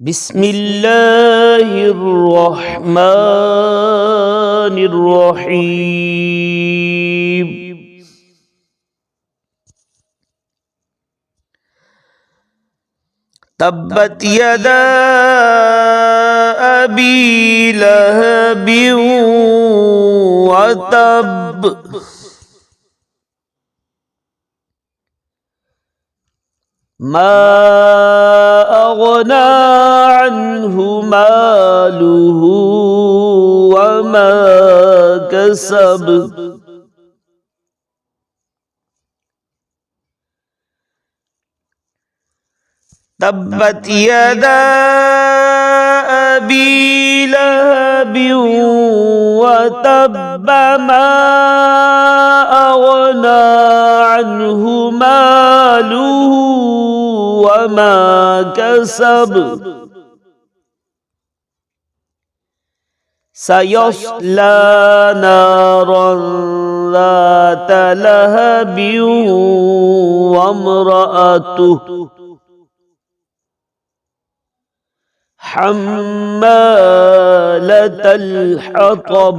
بسم الله الرحمن الرحيم. تبت يدا أبي لهب وتب ما أغنى عنه ماله وما كسب. تبت يدا أبي لهب وتب ما أغنى عنه ماله وما كسب. سيصلى نارا ذات لهب وامرأته حمالة الحطب.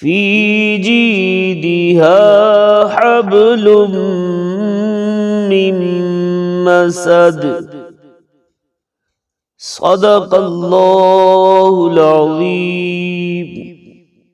في جيدها حبل من مسد. صدق الله العظيم.